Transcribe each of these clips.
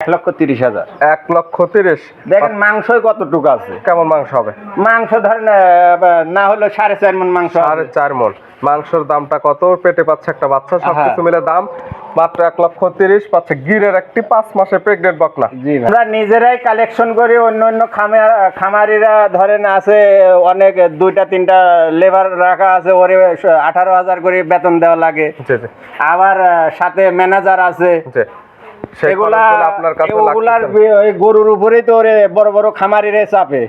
এক লক্ষ তিরিশ হাজার। এক লক্ষ তিরিশ। দেখেন মাংসই কতটুকু আছে। কেমন মাংস হবে? মাংস ধরেন না হলো সাড়ে চার মন মাংস সাড়ে চার মন মাংসের দামটা কত? পেটে পাচ্ছে একটা বাচ্চা সবকিছু হ্যাঁ। মিলে দাম মাত্র এক লক্ষ তিরিশ পাচ্ছে গিরের একটি পাঁচ মাসে প্রেগনেন্ট বকনা। আমরা নিজেরাই কালেকশন করি অন্য অন্য খামার খামারিরা ধরেন আছে অনেক দুইটা তিনটা লেবার রাখা আছে ওরে আঠারো হাজার করে বেতন দেওয়া লাগে। আবার সাথে ম্যানেজার আছে। সেই গরুর উপরেই তো বড় বড় খামারিরে চাপে।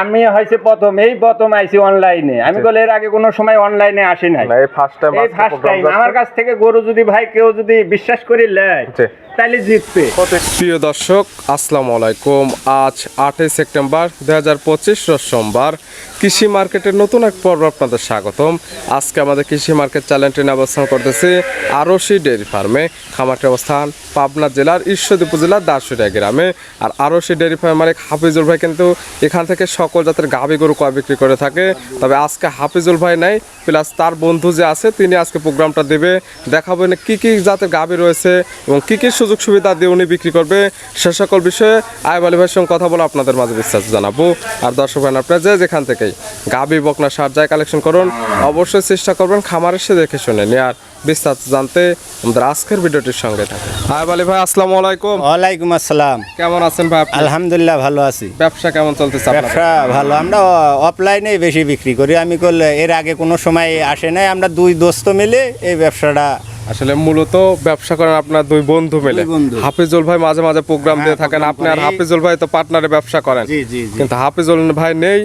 আমি হয়েছে প্রথম এই প্রথম আইছি অনলাইনে আমি বলে এর আগে কোনো সময় অনলাইনে আসি নাই। এই ফার্স্ট টাইম এই ফার্স্ট টাইম আমার কাছ থেকে গরু যদি ভাই কেউ যদি বিশ্বাস করে নেয় তাহলে জিতবে। প্রিয় দর্শক আসসালামু আলাইকুম। আজ আটই সেপ্টেম্বর দুই হাজার পঁচিশ সোমবার। কৃষি মার্কেটের নতুন এক পর্ব আপনাদের স্বাগতম। আজকে আমাদের কৃষি মার্কেট চ্যানেলটি অবস্থান করতেছি আরশি ডেয়ারি ফার্মে। খামারটির অবস্থান পাবনা জেলার ঈশ্বরদী উপজেলার দাসুরিয়া গ্রামে। আর আরশি ডেয়ারি ফার্ম মালিক হাফিজুল ভাই কিন্তু এখান থেকে সকল জাতের গাভী গরু কয় বিক্রি করে থাকে। তবে আজকে হাফিজুল ভাই নাই, প্লাস তার বন্ধু যে আছে, তিনি আজকে প্রোগ্রামটা দেবে। দেখাবো না কি কি জাতের গাভী রয়েছে এবং কি কি সুযোগ সুবিধা দিয়ে উনি বিক্রি করবে। সে সকল বিষয়ে আয়ব আলী ভাইয়ের সঙ্গে কথা বলে আপনাদের মাঝে বিশ্বাস জানাব। আর দর্শক ভাই আপনারা যে যেখান থেকেই গাভী বকনা, সার যায় কালেকশন করুন, অবশ্যই চেষ্টা করবেন খামার এসে দেখে শুনে নিয়ে আর বিস্তারিত জানতে আমাদের আজকের ভিডিওটির সঙ্গে থাকুন। আয়ব আলী ভাই আসসালামু আলাইকুম। ওয়ালাইকুম আসসালাম। কেমন আছেন ভাই আলহামদুলিল্লাহ ভালো আছি। ব্যবসা কেমন চলতেছে ব্যবসা ভালো। আমরা অফলাইনেই বেশি বিক্রি করি। আমি করলে এর আগে কোনো সময় আসে নাই। আমরা দুই দোস্ত মিলে এই ব্যবসাটা আসলে মূলত ব্যবসা করেন আপনার দুই বন্ধু মিলে। হাফিজুল ভাই মাঝে মাঝে প্রোগ্রাম দিয়ে হ্যাঁ, থাকেন আপনি আর হাফিজুল ভাই তো পার্টনারে ব্যবসা করেন। কিন্তু হাফিজুল ভাই নেই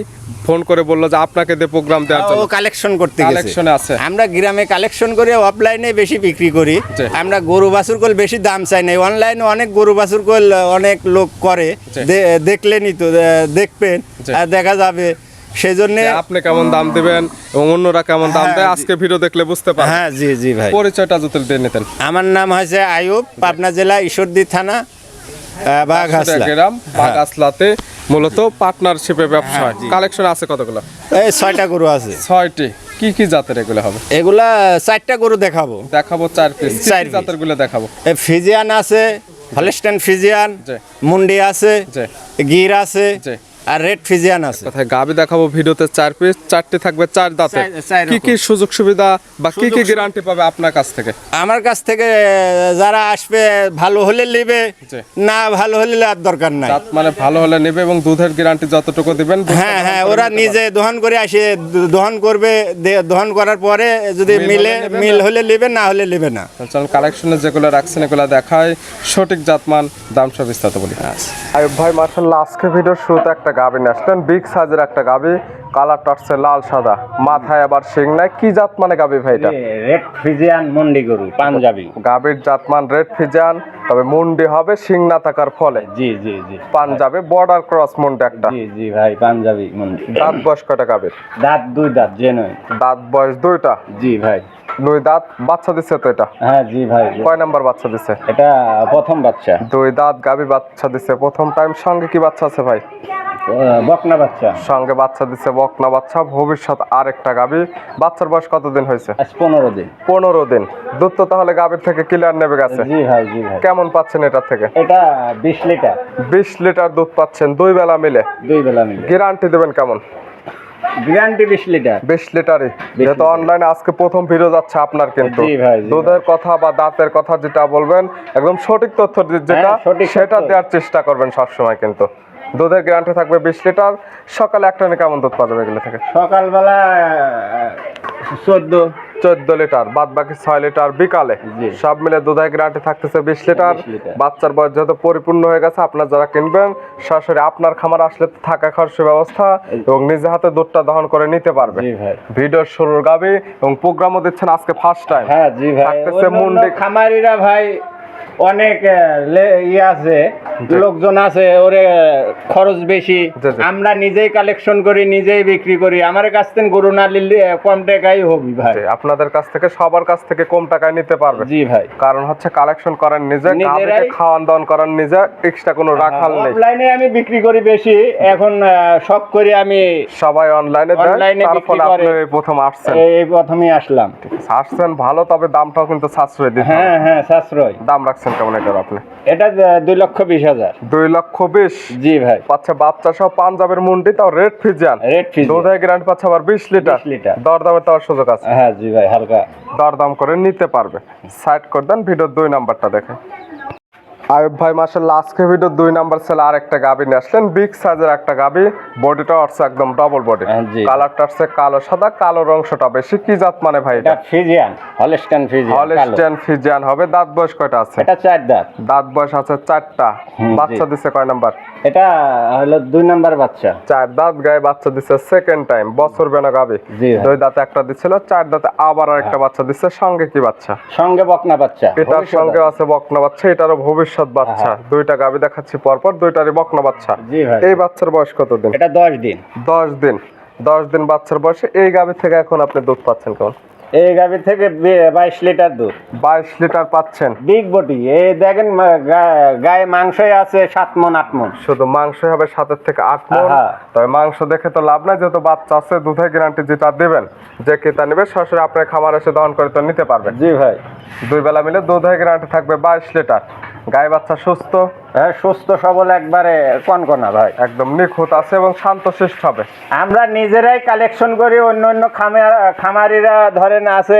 ফোন করে বলল যে আপনাকে দিয়ে প্রোগ্রাম দেওয়ার ও জন্য। কালেকশন করতে গেছে। কালেকশনে আছে। আমরা গ্রামে কালেকশন করে অফলাইনে বেশি বিক্রি করি। আমরা গরু বাছুর কল বেশি দাম চাই না। অনলাইনে অনেক গরু বাছুর কল অনেক লোক করে। দেখলেনই তো দেখবেন। আর দেখা যাবে সেই জন্যে আপনি কেমন দাম দিবেন এবং অন্যরা কেমন দাম হ্যাঁ, দেয় আজকে ভিডিও দেখলে বুঝতে পারবেন। হ্যাঁ জি জি ভাই। পরিচয়টা যদি দিয়ে নিতেন। আমার নাম হয়েছে আয়ুব পাবনা জেলা ঈশ্বরদী থানা আহ, বাঘাসলা। গ্রাম হ্যাঁ। মূলত পার্টনারশিপে ব্যবসা হয়। কালেকশন আছে কতগুলো? এই ছয়টা গরু আছে। ছয়টি। কি কি জাতের এগুলো হবে? এগুলা চারটা গরু দেখাবো। দেখাবো চার পিস চার চার জাতেরগুলো দেখাবো? ফিজিয়ান আছে হলস্টেন ফিজিয়ান। মুন্ডি আছে। গির আছে। আর রেড ফিজিয়ান আছে। কোথায় গাবি দেখাবো ভিডিওতে চার পিস চারটি থাকবে চার দাঁতে। কি কি সুযোগ সুবিধা বা কি কি গ্যারান্টি পাবে আপনার কাছ থেকে? আমার কাছ থেকে যারা আসবে ভালো হলে নেবে না ভালো হলে আর দরকার নাই। দাঁত মানে ভালো হলে নেবে এবং দুধের গ্যারান্টি যতটুকু দিবেন হ্যাঁ হ্যাঁ ওরা নিজে দহন করে আসে দহন করবে দহন করার পরে যদি মিলে মিল হলে নেবে না হলে নেবে না। চলুন কালেকশনে যেগুলো রাখছেন এগুলো দেখায় সঠিক জাতমান দাম সব বিস্তারিত বলি। আয়ুব ভাই মার্শাল্লাহ আজকে ভিডিওর শুরুতে একটা গাবি নিয়ে আসলেন বিগ সাইজের একটা গাবি কালারটা হচ্ছে লাল সাদা। মাথায় আবার শিং নাই। কি জাত মানে গাবি ভাই এটা? রেড ফিজিয়ান মন্ডি গরু পাঞ্জাবি। গাবির জাতমান রেড ফিজান তবে মুন্ডি হবে শিং না থাকার ফলে। জি জি জি। পাঞ্জাবে বর্ডার ক্রস মুন্ডি একটা। জি জি ভাই পাঞ্জাবি মন্ডি। দাঁত বয়স কয়টা গাবির? দাঁত দুই দাঁত যে নয়। দাঁত বয়স দুইটা? জি ভাই। দুই দাঁত বাচ্চা দিচ্ছে তো এটা? হ্যাঁ জি ভাই। কয় নাম্বার বাচ্চা দিচ্ছে এটা প্রথম বাচ্চা। দুই দাঁত গাবি বাচ্চা দিচ্ছে প্রথম টাইম সঙ্গে কি বাচ্চা আছে ভাই? বকনা বাচ্চা। সঙ্গে বাচ্চা দিচ্ছে বকনা বাচ্চা ভবিষ্যৎ আরেকটা গাবি। বাচ্চার বয়স কতদিন হয়েছে? পনেরো দিন। পনেরো দিন। দুধ তো তাহলে গাবির থেকে ক্লিয়ার নেবে গেছে। জি ভাই জি ভাই। কেমন পাচ্ছেন এটার থেকে? এটা বিশ লিটার। বিশ লিটার দুধ পাচ্ছেন দুই বেলা মিলে। দুই বেলা মিলে। গ্যারান্টি দেবেন কেমন? গ্যারান্টি বিশ লিটার। যেহেতু অনলাইনে আজকে প্রথম ভিডিও যাচ্ছে আপনার কিন্তু। দুধের কথা বা দাঁতের কথা যেটা বলবেন একদম সঠিক তথ্য যেটা হ্যাঁ, সেটা দেওয়ার চেষ্টা করবেন সবসময় কিন্তু। দুধের গ্যারান্টি থাকবে বিশ লিটার। সকালে এক টানে কেমন দুধ পাওয়া যাবে এগুলো থেকে? সকালবেলা চোদ্দ। চোদ্দ লিটার বাদ বাকি ছয় লিটার বিকালে। সব মিলে দুধের গ্যারান্টি থাকতেছে বিশ লিটার। বাচ্চার বয়স যেহেতু পরিপূর্ণ হয়ে গেছে আপনার যারা কিনবেন সরাসরি আপনার খামার আসলে থাকা খরচের ব্যবস্থা এবং নিজে হাতে দুধটা দহন করে নিতে পারবে। ভিডিওর শুরুর গাবি এবং প্রোগ্রামও দিচ্ছেন আজকে ফার্স্ট টাইম হ্যাঁ জি ভাই। থাকতেছে মুন্ডি- খামারিরা ভাই অনেক ইয়ে আছে লোকজন আছে ওরে খরচ বেশি। আমরা নিজেই কালেকশন করি নিজেই বিক্রি করি। আমার কাছ থেকে গরু না নিলে কম টাকাই হবি ভাই। আপনাদের কাছ থেকে সবার কাছ থেকে কম টাকায় নিতে পারবে। জি ভাই। কারণ হচ্ছে কালেকশন করেন নিজে খাওয়ান দাওয়ান করেন নিজে এক্সট্রা কোনো রাখাল নেই। অফলাইনে আমি বিক্রি করি বেশি। এখন সব করি আমি সবাই অনলাইনে অনলাইনে ফলে আপনি প্রথম আসছেন। এই প্রথমেই আসলাম। আসছেন ভালো তবে দামটাও কিন্তু সাশ্রয় দিতে হ্যাঁ হ্যাঁ সাশ্রয়। দাম রাখছেন রাখছেন কেমন এটা আপনি? এটা দুই লক্ষ বিশ হাজার। দুই লক্ষ বিশ? জি ভাই। পাচ্ছে বাচ্চা সহ পাঞ্জাবের মুন্ডি তাও রেড ফিজিয়ান। রেড ফিজ দুধের গ্রান্ড পাচ্ছে আবার বিশ লিটার। 20 লিটার। দরদামে তো সুযোগ আছে। হ্যাঁ জি ভাই হালকা। দরদাম করে নিতে পারবে। সাইড করে দেন ভিডিও দুই নাম্বারটা দেখে আয়ুব ভাই মাসাল্লাহ আজকে ভিডিও দুই নাম্বার ছেলে আর একটা গাবি নিয়ে আসলেন। বিগ সাইজের একটা গাবি। বডিটা আসছে একদম ডবল বডি হ্যাঁ, কালারটা আসছে কালো সাদা কালো অংশটা বেশি। কি জাত মানে ভাই এটা? ফিজিয়ান হলস্টান ফিজিয়ান কালো। হলস্টেন ফিজিয়ান হবে। দাঁত বয়স কয়টা আছে? এটা চার দাঁত। দাঁত বয়স আছে চারটা। বাচ্চা দিছে কয় নাম্বার? এটা হলো দুই নাম্বার বাচ্চা। চার দাঁত গায়ে বাচ্চা দিচ্ছে সেকেন্ড টাইম বছর বেনা গাবি। জি দুই দাঁতে একটা দিছিল চার দাঁতে আবার আরেকটা বাচ্চা দিচ্ছে সঙ্গে কি বাচ্চা? সঙ্গে বকনা বাচ্চা। এটার সঙ্গে আছে বকনা বাচ্চা। এটারও ভবিষ্যৎ বাচ্চা। দুইটা গাবি দেখাচ্ছি পরপর দুইটারই বকনা বাচ্চা। এই বাচ্চার বয়স কত দিন? এটা দশ দিন। দশ দিন। দশ দিন বাচ্চার বয়সে। এই গাবি থেকে এখন আপনি দুধ পাচ্ছেন কেমন? এই গাভি থেকে বাইশ লিটার দুধ। বাইশ লিটার পাচ্ছেন। বিগ বডি এই দেখেন গায়ে মাংসই আছে সাত মন আট মন। শুধু মাংস হবে সাতের থেকে আট মন। হ্যাঁ। তবে মাংস দেখে তো লাভ নাই যেহেতু বাচ্চা আছে দুধের গ্যারান্টি যেটা দেবেন যে ক্রেতা নেবে সরাসরি আপনার খামার এসে দহন করে তো নিতে পারবেন। জি ভাই। দুই বেলা মিলে দুধের গ্যারান্টি থাকবে বাইশ লিটার। গায়ে বাচ্চা সুস্থ? হ্যাঁ সুস্থ সবল একবারে কনকনা ভাই। একদম নিখুঁত আছে এবং শান্ত শান্তশিষ্ট হবে। আমরা নিজেরাই কালেকশন করি অন্য অন্য খামার খামারিরা ধরেন আছে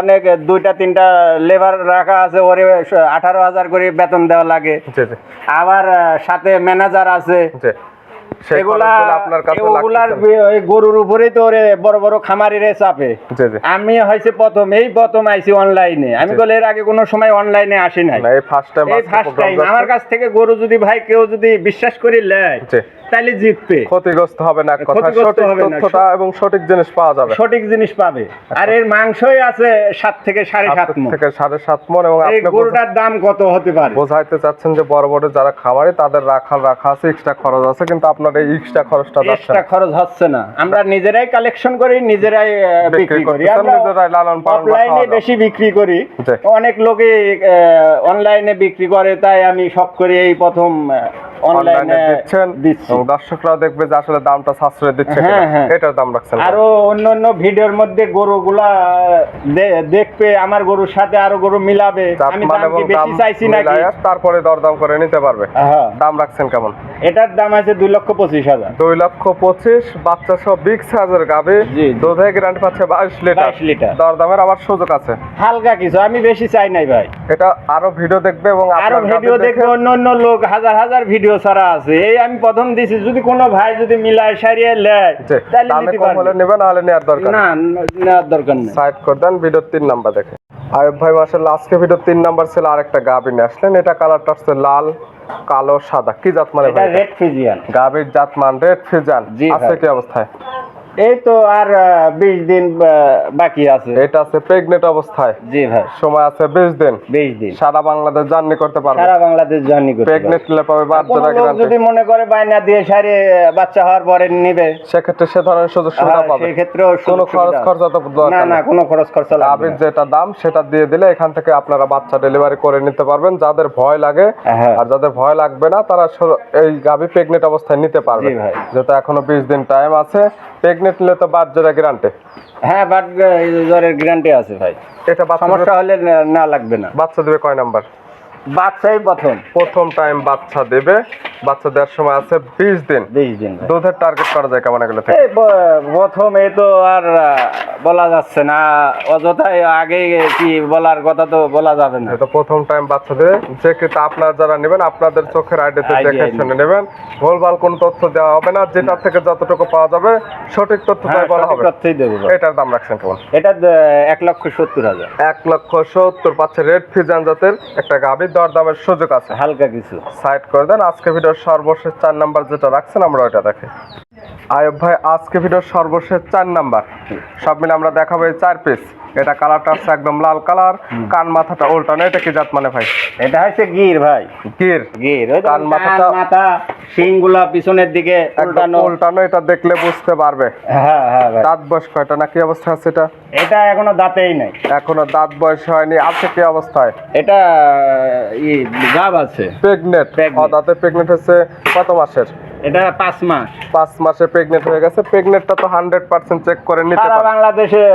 অনেক দুইটা তিনটা লেবার রাখা আছে ওরে আঠারো হাজার করে বেতন দেওয়া লাগে। আবার সাথে ম্যানেজার আছে। এগুলা ওগুলার গরুর উপরেই তো ওরে বড় বড় খামারিরে চাপে। আমি হয়েছে প্রথম এই প্রথম আইছি অনলাইনে আমি বলে এর আগে কোনো সময় অনলাইনে আসি নাই। এই ফার্স্ট টাইম আমার কাছ থেকে গরু যদি ভাই কেউ যদি বিশ্বাস করি জি। তাহলে জিতবে। ক্ষতিগ্রস্ত হবে না কথা সঠিক তথ্যটা এবং সঠিক জিনিস পাওয়া যাবে। সঠিক জিনিস পাবে। আর এর মাংসই আছে সাত থেকে সাড়ে সাত মন থেকে সাড়ে সাত মন এবং এই গরুটার দাম কত হতে পারে? বোঝাইতে চাচ্ছেন যে বড় বড় যারা খামারে তাদের রাখাল রাখা আছে এক্সট্রা খরচ আছে কিন্তু আপনার এই এক্সট্রা খরচটা যাচ্ছে এক্সট্রা খরচ হচ্ছে না। আমরা নিজেরাই কালেকশন করি নিজেরাই বিক্রি করি। করতেছেন, আমরা নিজেরাই লালন পালন দাওয়া। বেশি বিক্রি করি। অনেক লোকে অনলাইনে বিক্রি করে তাই আমি শখ করে এই প্রথম অনলাইনে অনলাইনে দিচ্ছেন দর্শকরাও দেখবে যে আসলে দামটা সাশ্রয় দিচ্ছে হ্যাঁ। হ্যাঁ। এটার দাম রাখছেন আরও অন্য অন্য ভিডিওর মধ্যে গরুগুলা দেখবে আমার গরুর সাথে আরও গরু মিলাবে। আমি দাম কি বেশি চাইছি নাকি? তারপরে দরদাম করে নিতে পারবে। দাম রাখছেন কেমন? এটার দাম আছে দুই লক্ষ পঁচিশ হাজার। দুই লক্ষ পঁচিশ বাচ্চা সহ বিগ সাইজের গাবে। দুধে গ্রান্ট পাচ্ছে বাইশ লিটার। 22 লিটার। দরদামের আবার সুযোগ আছে। হালকা কিছু আমি বেশি চাই নাই ভাই। এটা আরও ভিডিও দেখবে এবং আরও ভিডিও দেখে- দেখবে অন্য অন্য লোক হাজার হাজার ভিডিও ছাড়া আছে। এই আমি প্রথম দিছি যদি কোনো ভাই যদি মিলায় সারিয়ে লেয় তাহলে কম হলে পারবে নেবে নাহলে নেওয়ার দরকার না নেওয়ার দরকার নেই। সাইড করে দেন ভিডিওর তিন নাম্বার দেখে। আয়ুব ভাই মাসাল্লাহ আজকে ভিডিওর তিন নাম্বার ছিল আরেকটা গাভী নিয়ে আসলেন। এটা কালারটা হচ্ছে লাল কালো সাদা। কি জাত মানে এটা রেড ফিজিয়ান গাভীর জাত মান রেড ফিজিয়ান আছে কি অবস্থায়? এই তো আর বিশ দিন বাকি আছে। এটা আছে প্রেগনেন্ট অবস্থায়। জি ভাই। সময় আছে বিশ দিন। বিশ দিন। সারা বাংলাদেশ জার্নি করতে পারবে। সারা বাংলাদেশ জার্নি করতে। প্রেগনেন্ট পাবে যদি মনে করে বায়না দিয়ে সারে বাচ্চা হওয়ার পরে নিবে। সেক্ষেত্রে সে ধরনের সুযোগ সুবিধা হ্যাঁ, পাবে সুযোগ কোনো খরচ খরচা তো না না কোনো খরচ খরচা লাগবে গাভীর না। যেটা দাম সেটা দিয়ে দিলে এখান থেকে আপনারা বাচ্চা ডেলিভারি করে নিতে পারবেন। যাদের ভয় লাগে হ্যাঁ। আর যাদের ভয় লাগবে না তারা এই গাভী প্রেগনেন্ট অবস্থায় নিতে পারবে। যেহেতু এখনও বিশ দিন টাইম আছে প্রেগনেন্ট নিলে তো বাদ বাচ্চারা গ্যারান্টি হ্যাঁ বাট জ্বরের গ্যারান্টি আছে ভাই। এটা সমস্যা হলে না লাগবে না। বাচ্চা দেবে কয় নাম্বার? বাচ্চাই প্রথম। প্রথম টাইম বাচ্চা দেবে। বাচ্চা দেওয়ার সময় আছে বিশ দিন। বিশ দিন। দুধের টার্গেট করা যায় কেমন এগুলো থেকে? প্রথম এই তো আর বলা যাচ্ছে না। অযথাই আগে কি বলার কথা তো বলা যাবে না। যেহেতু প্রথম টাইম বাচ্চা দেবে। যে কিন্তু আপনারা যারা নেবেন আপনাদের চোখের আইডিতে দেখে শুনে নেবেন। ভুলভাল কোনো তথ্য দেওয়া হবে না। যেটা থেকে যতটুকু পাওয়া যাবে সঠিক তথ্যটাই হ্যাঁ, বলা হবে। তথ্যই দেবো। এটার দাম রাখছেন কেমন? এটা এক লক্ষ সত্তর হাজার। এক লক্ষ সত্তর। পাচ্ছে রেড ফিজান জাতের একটা গাভীর দর দামের সুযোগ আছে। হালকা কিছু। সাইড করে দেন আজকে ভিডিওর সর্বশেষ চার নাম্বার যেটা রাখছেন আমরা ওইটা দেখে। আয়ব ভাই আজকে ভিডিওর সর্বশেষ চার নাম্বার। সব মিলে আমরা দেখাবো এই চার পিস এটা কালারটা হচ্ছে একদম লাল কালার কান মাথাটা উল্টানো এটা কি জাত মানে ভাই? এটা হচ্ছে গির ভাই। গির? গির কান মাথাটা- মাথা শিংগুলা পিছনের দিকে উল্টানো। উল্টানো এটা দেখলে বুঝতে পারবে। হ্যাঁ হ্যাঁ ভাই। দাঁত বয়স কয়টা না কি অবস্থা আছে এটা? এটা এখনও দাঁতেই নাই। এখনও দাঁত বয়স হয়নি আছে কি অবস্থায়? এটা ই গাব আছে. ও দাঁতে প্রেগনেন্ট হচ্ছে কত মাসের? এটা পাঁচ মাস। পাঁচ মাসে প্রেগনেন্ট হয়ে গেছে প্রেগনেন্টটা তো হান্ড্রেড পার্সেন্ট চেক করে নিতে পারবে। বাংলাদেশে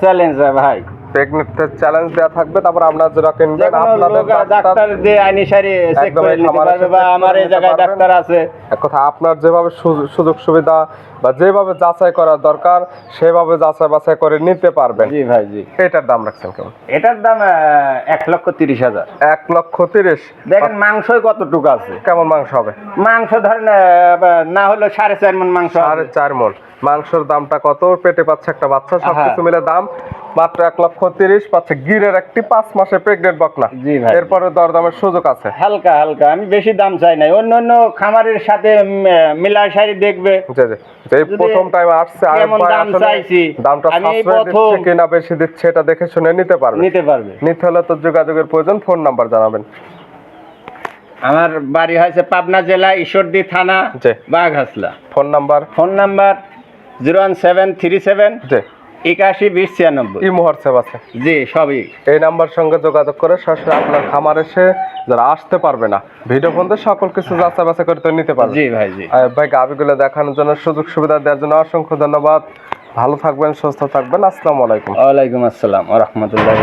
চ্যালেঞ্জ ভাই প্রেগনেন্টের চ্যালেঞ্জ দেওয়া থাকবে তারপর যেটা কিনবেন আপনাদের ডাক্তার আইনি সারি চেক করে নিতে পারবে বা আমার এই জায়গায় ডাক্তার আছে। এক কথা আপনার যেভাবে সুযোগ সুবিধা বা যেভাবে যাচাই করা দরকার সেভাবে যাচাই বাছাই করে নিতে পারবেন। জি ভাই জি। এটার দাম রাখছেন কেমন? এটার দাম এক লক্ষ তিরিশ হাজার। এক লক্ষ তিরিশ। দেখেন মাংসই কতটুকু আছে। কেমন মাংস হবে? মাংস ধরেন না হলো সাড়ে চার মন মাংস সাড়ে চার মন মাংসের দামটা কত? পেটে পাচ্ছে একটা বাচ্চা। সবকিছু মিলে দাম মাত্র এক লক্ষ তিরিশ পাচ্ছে গিরের একটি পাঁচ মাসে প্রেগনেন্ট বকনা। এরপরে দরদামের সুযোগ আছে। হালকা হালকা আমি বেশি দাম চাই নাই। অন্য অন্য খামারের সাথে মিলাই সারি দেখবে। যদি প্রথম টাইম আসছে আর দাম চাইছি, দামটা কিনা বেশি দিচ্ছে এটা দেখে শুনে নিতে পারবে। নিতে পারবে। নিতে হলে তো যোগাযোগের প্রয়োজন ফোন নাম্বার জানাবেন। আমার বাড়ি হয়েছে পাবনা জেলা ঈশ্বরদী থানা জি। Baghhasla. Phone number phone number zero one seven three seven একাশি বিশ ছিয়ানব্বই। ই হোয়াটসঅ্যাপ আছে। জি সবই। এই নাম্বার সঙ্গে যোগাযোগ করে সরাসরি আপনার খামার এসে যারা আসতে পারবে না ভিডিও ফোন সকল কিছু যাচাই বাছাই করে তো নিতে পারবে। জি ভাই জি। ভাই গাভিগুলো দেখানোর জন্য সুযোগ সুবিধা দেওয়ার জন্য অসংখ্য ধন্যবাদ। ভালো থাকবেন সুস্থ থাকবেন। আসসালামু আলাইকুম। ওয়ালাইকুম আসসালাম রহমতুল্লাহ